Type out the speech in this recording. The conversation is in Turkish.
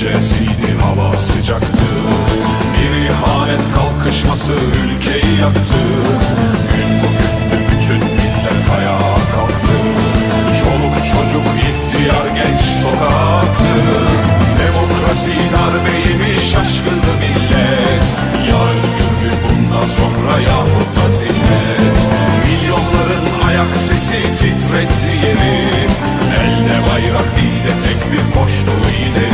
gecesiydi hava sıcaktı. Bir ihanet kalkışması ülkeyi yaktı. Gün bugündü bütün millet ayağa kalktı. Çoluk çocuk ihtiyar genç sokağa attı Demokrasi darbeymiş şaşkındı millet. Ya özgürlük bundan sonra yahut da zillet. Milyonların ayak sesi titretti yeri. Elde bayrak dilde tek bir koştu ileri